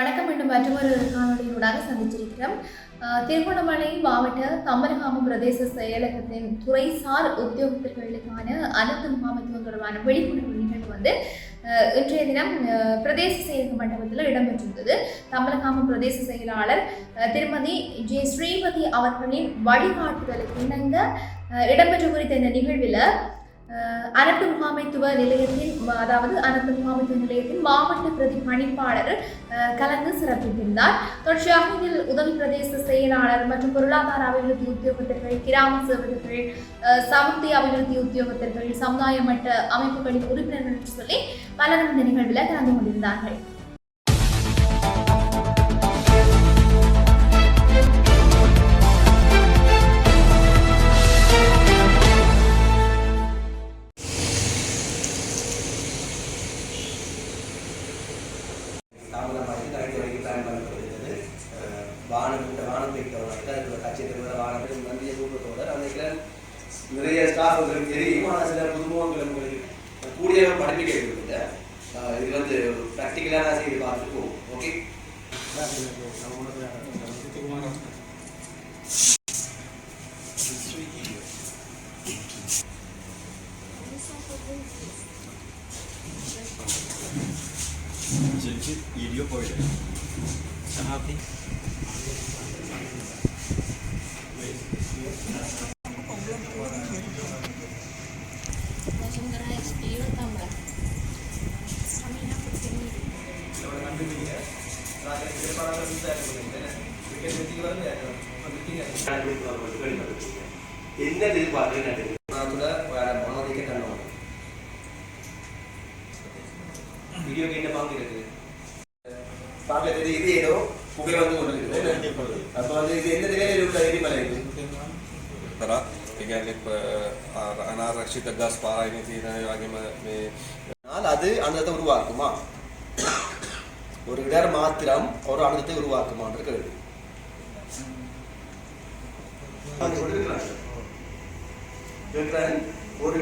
வணக்கம் மீண்டும் மற்றொரு காணொலியூடாக சந்திச்சிருக்கிறோம் திருகோணமலை மாவட்ட தம்பரகாமம் பிரதேச செயலகத்தின் துறைசார் உத்தியோகத்தர்களுக்கான அனைத்து முகாமைத்துவம் தொடர்பான விழிப்புணர்வு நிகழ்வு வந்து இன்றைய தினம் பிரதேச செயலக மண்டபத்தில் இடம்பெற்றிருந்தது. தம்பரகாமம் பிரதேச செயலாளர் திருமதி ஜே. ஸ்ரீமதி அவர்களின் வழிகாட்டுதலுக்கு இணங்க இடம்பெற்ற குறித்த இந்த நிகழ்வில் அஹ், முகாமைத்துவ நிலையத்தின் அதாவது அனர்த்த முகாமைத்துவ நிலையத்தின் மாவட்ட பிரதி பணிப்பாளர் அஹ், கலந்து சிறப்பித்திருந்தார். தொடர்ச்சியாக இதில் உதவி பிரதேச செயலாளர் மற்றும் பொருளாதார அபிவிருத்தி உத்தியோகத்தர்கள் கிராம சேவகர்கள் அஹ், சமுத்தி அபிவிருத்தி உத்தியோகத்தர்கள் சமுதாய மட்ட அமைப்புகளின் உறுப்பினர்கள் சொல்லி பலரும் இந்த நிகழ்வில் கலந்து கொண்டிருந்தார்கள். தாமதமாகி கரண்ட் வரைக்கும் பிளான் பண்ணப்படுகிறது வானம் இந்த வானம் போய்க்கிறவங்க இருக்கிற கட்சி திருவிழா வானம் நந்திய கூட்டத்தோட அந்த நிறைய ஸ்டாஃப் உங்களுக்கு தெரியும். ஆனால் சில புதுமுகங்கள் உங்களுக்கு கூடிய படிப்பிக்க இருக்குது இது வந்து ப்ராக்டிக்கலாக நான் செய்து பார்த்துருக்கோம் ஓகே அப்படின்னு சொல்லிட்டு pode. போயிடுது அப்படி கூட வேற மனோதிக்க கண்ணோம் வீடியோ கேட்ட பங்கு இருக்குது பார்க்கறது இது ஏதோ புகை வந்து கொண்டிருக்கிறது வந்து இது எந்த நிலையில் இருக்கிற எரிமலை இது அது அனதத்தை உருவாக்குமா? ஒரு இடர் மாத்திரம் ஒரு அனதத்தை உருவாக்குமான்ற கேள்வி. ஒரு